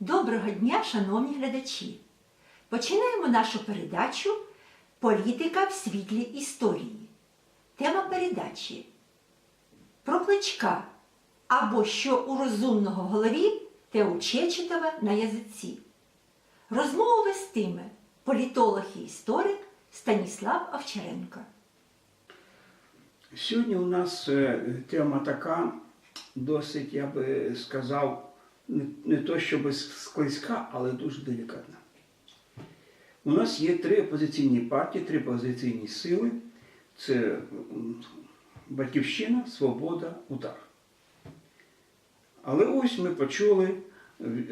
Доброго дня, шановні глядачі! Починаємо нашу передачу Політика в світлі історії. Тема передачі Про кличка або що у розумного голові, те у Чечетова на язиці. Розмову вестиме політолог і історик Станіслав Овчаренко. Сьогодні у нас е, тема така, досить, я би сказав, не, то щоб склизька, але дуже делікатна. У нас є три опозиційні партії, три опозиційні сили. Це Батьківщина, Свобода, Удар. Але ось ми почули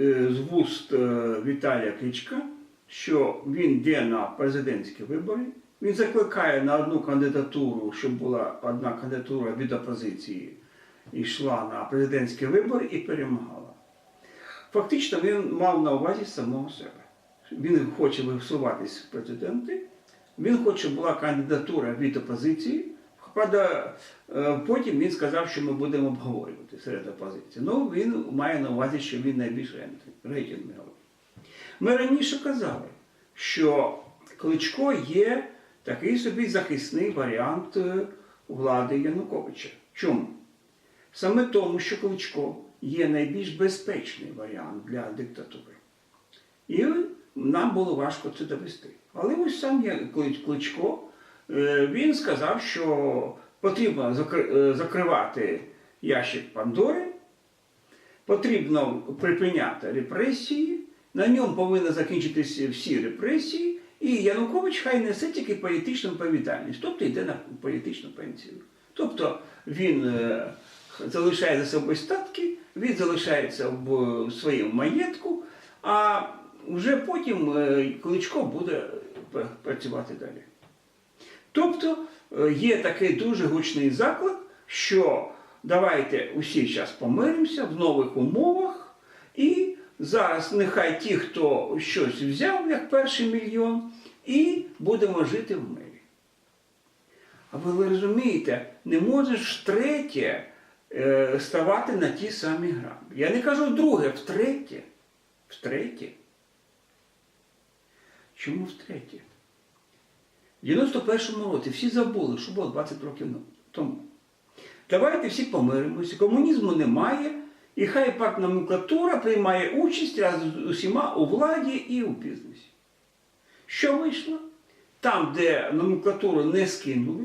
е, з вуст е, Віталія Кличка, що він йде на президентські вибори. Він закликає на одну кандидатуру, щоб була одна кандидатура від опозиції, йшла на президентські вибори і перемагала. Фактично він мав на увазі самого себе. Він хоче висуватись в президенти, він хоче, була кандидатура від опозиції. Правда, е, потім він сказав, що ми будемо обговорювати серед опозиції. Ну, він має на увазі, що він найбільш рейтинговий. Ми раніше казали, що Кличко є такий собі захисний варіант е, влади Януковича. Чому? Саме тому, що Кличко є найбільш безпечний варіант для диктатури. І нам було важко це довести. Але ось сам Кличко, е, він сказав, що потрібно е, закривати ящик Пандори, потрібно припиняти репресії, на ньому повинні закінчитися всі репресії, і Янукович хай несе тільки політичну відповідальність, тобто йде на політичну пенсію. Тобто він е, залишає за собою статки, він залишається в своєму маєтку, а вже потім е, Кличко буде працювати далі. Тобто е, є такий дуже гучний заклик, що давайте усі зараз помиримося в нових умовах, і зараз нехай ті, хто щось взяв, як перший мільйон, і будемо жити в мирі. А ви розумієте, не можеш втретє е, ставати на ті самі граблі. Я не кажу вдруге, втретє. Втретє. Чому втретє? В 91-му році всі забули, що було 20 років тому. Давайте всі помиримося, комунізму немає, і хай партноменклатура приймає участь разом з усіма у владі і у бізнесі. Що вийшло? Там, де номенклатуру не скинули,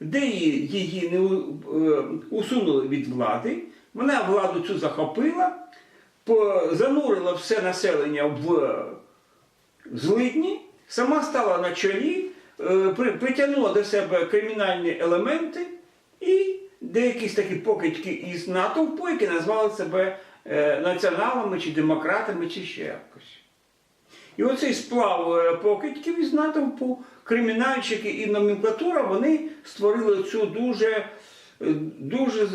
де її, не е, усунули від влади, вона владу цю захопила, занурила все населення в злидні, сама стала на чолі, е, притягнула до себе кримінальні елементи і деякі такі покидьки із натовпу, які назвали себе е, націоналами чи демократами, чи ще якось. І оцей сплав е, покидьків із натовпу, кримінальщики і номенклатура, вони створили цю дуже, е, дуже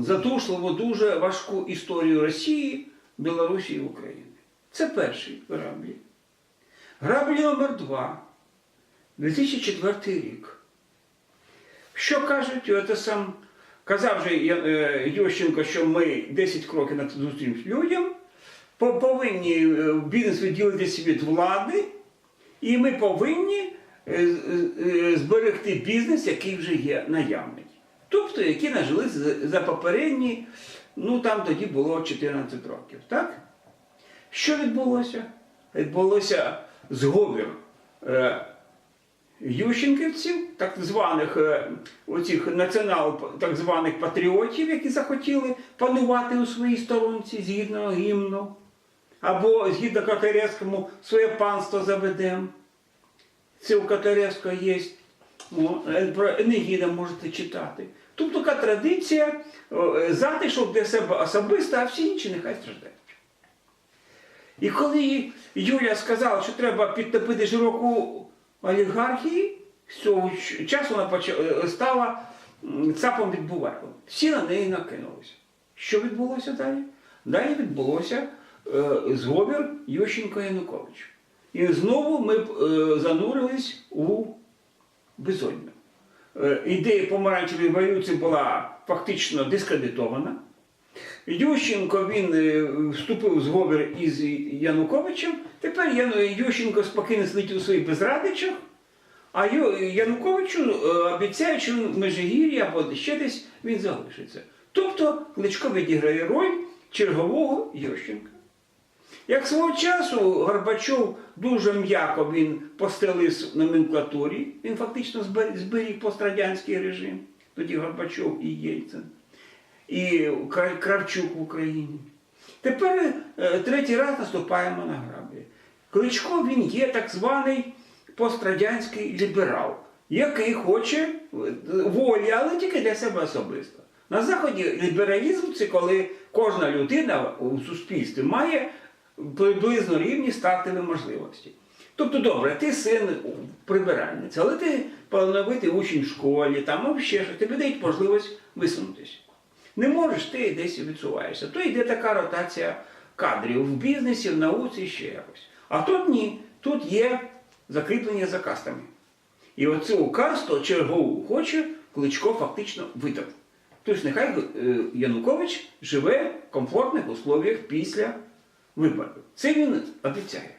задушливу, дуже важку історію Росії, Білорусі і України. Це перший граблі. Граблі номер два. 2004 рік. Що кажуть, це сам казав же е, Ющенко, що ми 10 кроків зустріч людям, повинні е, бізнес відділитися від влади, і ми повинні е, е, зберегти бізнес, який вже є наявний. Тобто, які нажили за- попередні, ну там тоді було 14 років, так? Що відбулося? Відбулося зговір ющенківців, так званих оцих націонал так званих патріотів, які захотіли панувати у своїй сторонці згідно гімну, або згідно Катаревському своє панство заведемо. Це у Катаревського є. Е, Про Енегіда можете читати. Тобто така традиція е, затишок для себе особисто, а всі інші нехай страждають. І коли Юля сказала, що треба підтопити широку олігархії, з цього часу вона е, стала цапом від. Всі на неї накинулися. Що відбулося далі? Далі відбулося зговір Ющенко Янукович. І знову ми е, занурились у безодню. Е, ідея помаранчевої революції була фактично дискредитована. Ющенко він е, вступив в зговір із Януковичем. Тепер Ющенко спокійно сидить у своїх безрадичах, а Януковичу е, обіцяють, що в Межигір'ї або ще десь він залишиться. Тобто Кличко відіграє роль чергового Ющенка. Як свого часу Горбачов дуже м'яко він постелив номенклатурі, він фактично зберіг пострадянський режим, тоді Горбачов і Єльцин, і Кравчук в Україні. Тепер е, третій раз наступаємо на граблі. Кличко він є так званий пострадянський ліберал, який хоче е, волі, але тільки для себе особисто. На Заході лібералізм це коли кожна людина у суспільстві має приблизно рівні стартові можливості. Тобто, добре, ти син прибиральниці, але ти плановитий учень в школі, там або ще щось, тобі дають можливість висунутися. Не можеш, ти десь відсуваєшся. То йде така ротація кадрів в бізнесі, в науці, ще якось. А тут ні, тут є закріплення за кастами. І оцю касту чергову хоче Кличко фактично видав. Тобто нехай е, Янукович живе в комфортних условіях після виборів. Це він обіцяє.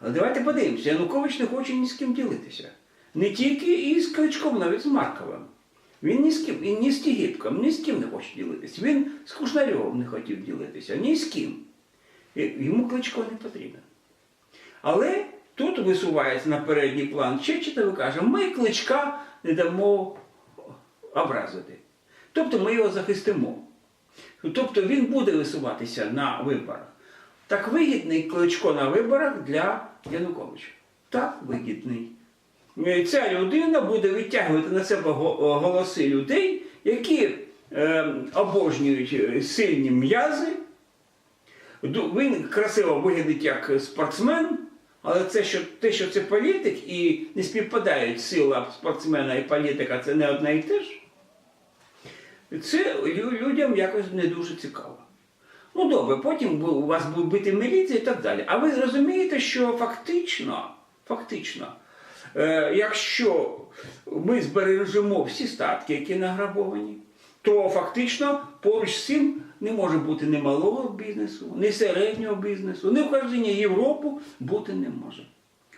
Але давайте подивимося, Янукович не хоче ні з ким ділитися. Не тільки із Кличком, навіть з Марковим. Він ні з ким, він ні з Тігіпком, ні з ким не хоче ділитися. Він з Кушнарьовим не хотів ділитися, ні з ким. І Йому Кличко не потрібен. Але тут висувається на передній план Чечетов і каже, ми кличка не дамо образити. Тобто ми його захистимо. Тобто він буде висуватися на виборах. Так вигідний кличко на виборах для Януковича. Так вигідний. Е, Ця людина буде відтягувати на себе голоси людей, які е, обожнюють е, сильні м'язи, Він красиво виглядить як спортсмен, але це, що, те, що це політик і не співпадають сила спортсмена і політика, це не одне і те ж. Це людям якось не дуже цікаво. Ну добре, потім у вас буде бити міліція і так далі. А ви зрозумієте, що фактично, фактично, е, якщо ми збережемо всі статки, які награбовані, то фактично поруч з цим не може бути ні малого бізнесу, ні середнього бізнесу, ні вхождення Європу бути не може.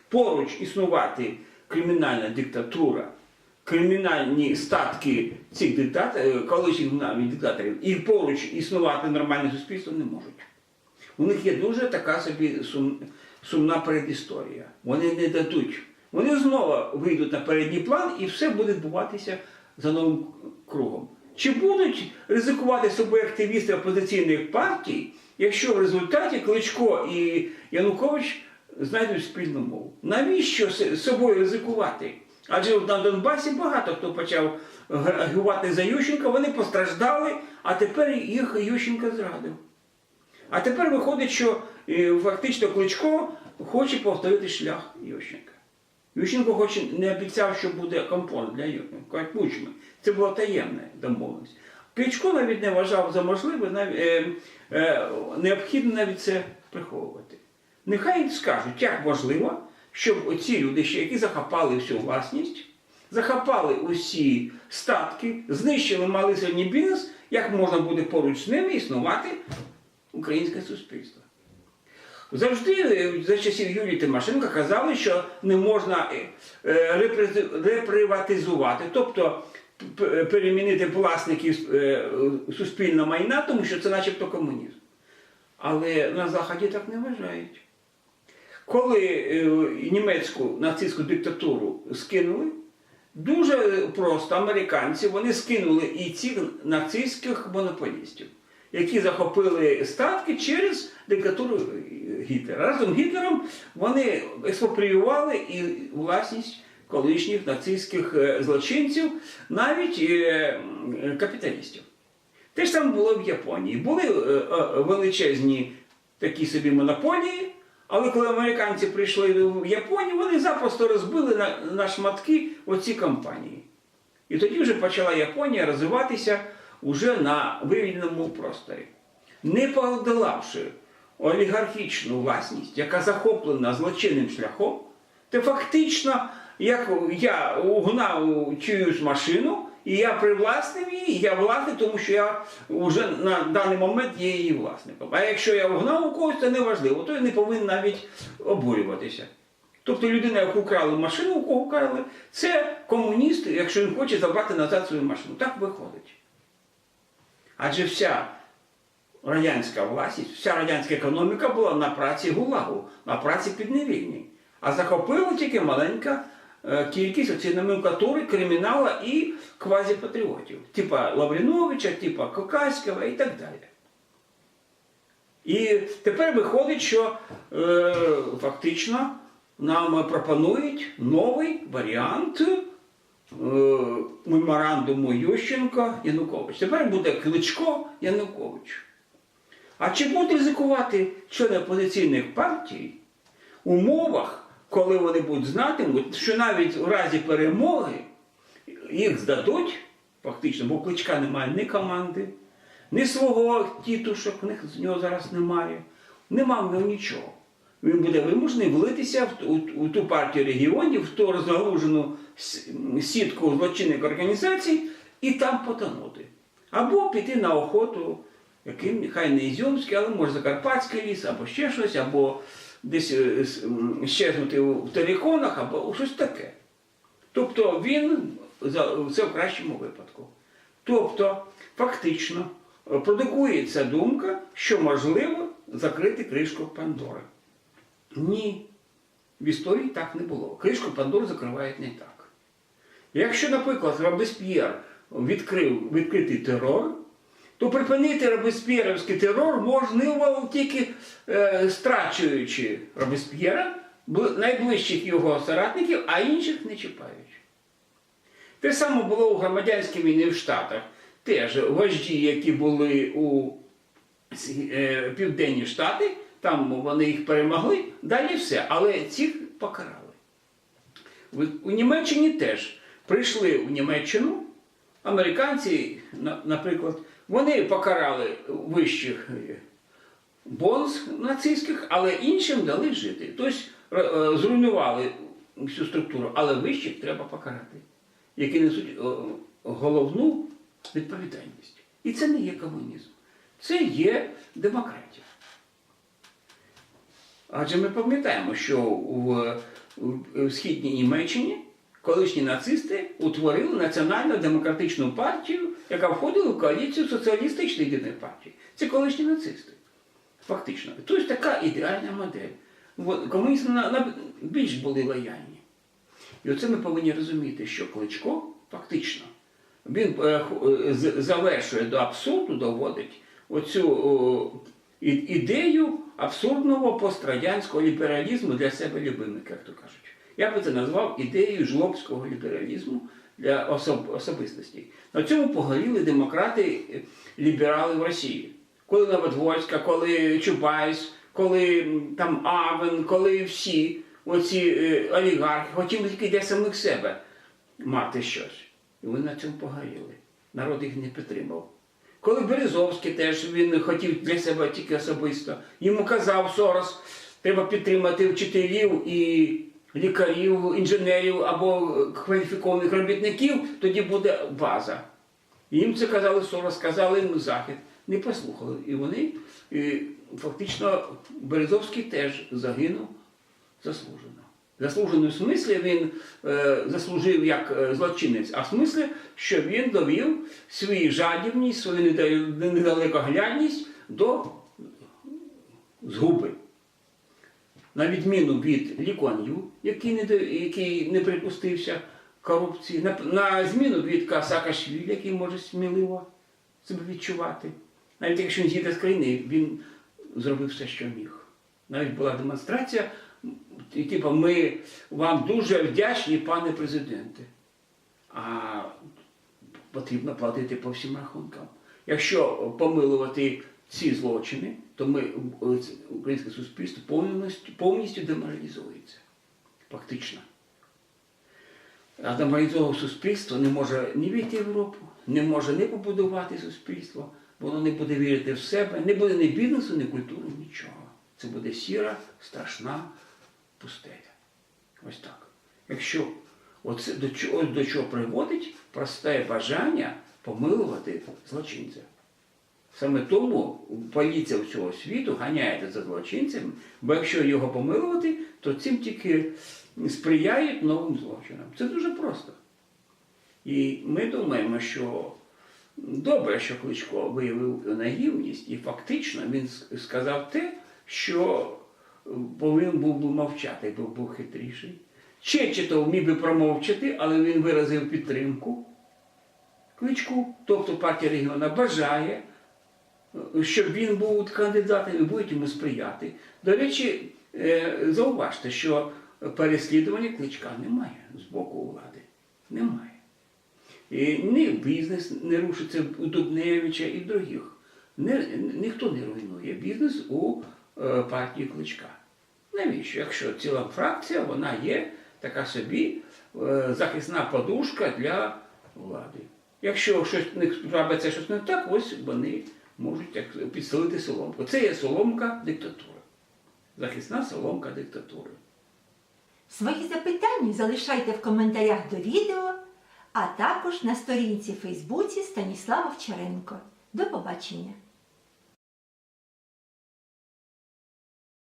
Поруч існувати кримінальна диктатура, кримінальні статки цих диктаторів, колишніх навіть диктаторів, і поруч існувати нормальне суспільство не можуть. У них є дуже така собі сум, сумна передісторія. Вони не дадуть. Вони знову вийдуть на передній план і все буде відбуватися за новим кругом. Чи будуть ризикувати собою активісти опозиційних партій, якщо в результаті Кличко і Янукович знайдуть спільну мову? Навіщо собою ризикувати? Адже на Донбасі багато хто почав агітувати за Ющенка, вони постраждали, а тепер їх Ющенка зрадив. А тепер виходить, що е, фактично Кличко хоче повторити шлях Ющенка. Ющенко хоче, не обіцяв, що буде компонент для Кучми. Це була таємна домовленість. Кличко навіть не вважав за можливе, навіть, е, е, необхідно навіть це приховувати. Нехай скажуть, як можливо, щоб ці люди, ще, які захопали всю власність, захопали усі статки, знищили малий середній бізнес, як можна буде поруч з ними існувати українське суспільство. Завжди е, за часів Юлії Тимошенко казали, що не можна е, е, реприватизувати, тобто перемінити власників суспільного майна, тому що це начебто комунізм. Але на Заході так не вважають. Коли е, німецьку нацистську диктатуру скинули, дуже просто американці вони скинули і цих нацистських монополістів, які захопили статки через диктатуру Гітлера. Разом з Гітлером вони експропріювали і власність колишніх нацистських е, злочинців, навіть е, капіталістів. Те ж саме було в Японії. Були е, е, величезні такі собі монополії, але коли американці прийшли в Японію, вони запросто розбили на, на шматки оці компанії. І тоді вже почала Японія розвиватися уже на вивільненому просторі. Не подолавши олігархічну власність, яка захоплена злочинним шляхом, то фактично, як я угнав чиюсь машину і я привласнив її, я власник, тому що я вже на даний момент є її власником. А якщо я вгнав у когось, це не важливо, то я не повинен навіть обурюватися. Тобто людина, яку крали машину, у кого крали, це комуніст, якщо він хоче забрати назад свою машину. Так виходить. Адже вся радянська власність, вся радянська економіка була на праці ГУЛАГу, на праці підневільній. А захопила тільки маленька кількість оцієї номенклатури кримінала і квазіпатріотів, типа Лавріновича, типа Кокаськова і так далі. І тепер виходить, що е, фактично нам пропонують новий варіант е, меморандуму Ющенко Янукович. Тепер буде Кличко Янукович. А чи будуть ризикувати члени опозиційних партій в умовах, коли вони будуть знатимуть, що навіть в разі перемоги їх здадуть, фактично, бо кличка немає ні команди, ні свого тітушок, них з нього зараз немає, нема в нього нічого. Він буде вимушений влитися в, ту- у, у ту партію регіонів, в ту розгалужену сітку злочинних організацій і там потонути. Або піти на охоту, яким нехай не Ізюмський, але може Закарпатський ліс, або ще щось, або десь е, щезнути в териконах, або щось таке. Тобто він це в кращому випадку. Тобто, фактично, е, продукується думка, що можливо закрити кришку Пандори. Ні. В історії так не було. Кришку Пандори закривають не так. Якщо, наприклад, Робесп'єр відкрив відкритий терор, то припинити робесп'єрівський терор можливо тільки е, страчуючи Робесп'єра, найближчих його соратників, а інших не чіпаючи. Те саме було у громадянській війні в Штатах. Теж вожді, які були у е, Південні Штати, там вони їх перемогли, далі все. Але цих покарали. У Німеччині теж прийшли в Німеччину американці, наприклад, вони покарали вищих е, бонз нацистських, але іншим дали жити. Тобто е, зруйнували всю структуру, але вищих треба покарати, які несуть е, головну відповідальність. І це не є комунізм, це є демократія. Адже ми пам'ятаємо, що в східній Німеччині колишні нацисти утворили національну демократичну партію, яка входила в коаліцію соціалістичних єдиних партій. Це колишні нацисти. Фактично. Тобто така ідеальна модель. Комуністи більш були лояльні. І оце ми повинні розуміти, що Кличко фактично він е, е, завершує до абсурду, доводить оцю ідею абсурдного пострадянського лібералізму для себе любимих, як то кажуть. Я би це назвав ідеєю жлобського лібералізму для особ, особистості. На цьому погоріли демократи, е, ліберали в Росії. Коли Новодворська, коли Чубайс, коли там Авен, коли всі оці е, олігархи хотіли тільки для самих себе мати щось. І вони на цьому погоріли. Народ їх не підтримав. Коли Березовський теж він хотів для себе тільки особисто, йому казав Сорос, треба підтримати вчителів і лікарів, інженерів або кваліфікованих робітників, тоді буде база. Їм це казали Сорос, сказали їм Захід. Не послухали. І вони, і, фактично, Березовський теж загинув заслужено. Заслужено в смислі він е, заслужив як е, злочинець, а в смислі, що він довів свою жадібність, свою недалекоглядність до згуби. На відміну від Лі Ю, який не, який не припустився корупції, на, на зміну від Саакашвілі, який може сміливо себе відчувати. Навіть якщо він з'їде з країни, він зробив все, що міг. Навіть була демонстрація, і, типу, ми вам дуже вдячні, пане президенте. А потрібно платити по всім рахункам. Якщо помилувати ці злочини, то ми, е, українське суспільство повністю, повністю деморалізується. Фактично. А деморалізоване суспільство не може ні війти в Європу, не може не побудувати суспільство, воно не буде вірити в себе, не буде ні бізнесу, ні культури, нічого. Це буде сіра, страшна пустеля. Ось так. Якщо Оце до чого, до чого приводить просте бажання помилувати злочинця. Саме тому поліція всього світу ганяється за злочинцем, бо якщо його помилувати, то цим тільки сприяють новим злочинам. Це дуже просто. І ми думаємо, що добре, що Кличко виявив наївність, і фактично він сказав те, що повинен був би мовчати, якби був хитріший. Чечетов міг би промовчати, але він виразив підтримку Кличку, тобто партія регіона бажає, щоб він був кандидатом і будуть йому сприяти. До речі, е, зауважте, що переслідування кличка немає з боку влади. Немає. І ні бізнес не рушиться у Дубневича і других. Ніхто не руйнує бізнес у е, партії кличка. Навіщо? Якщо ціла фракція, вона є така собі е, захисна подушка для влади. Якщо щось не трапиться щось не так, ось вони можуть як підстелити соломку. Це є соломка диктатури. Захисна соломка диктатури. Свої запитання залишайте в коментарях до відео, а також на сторінці Фейсбуці Станіслава Вчаренко. До побачення!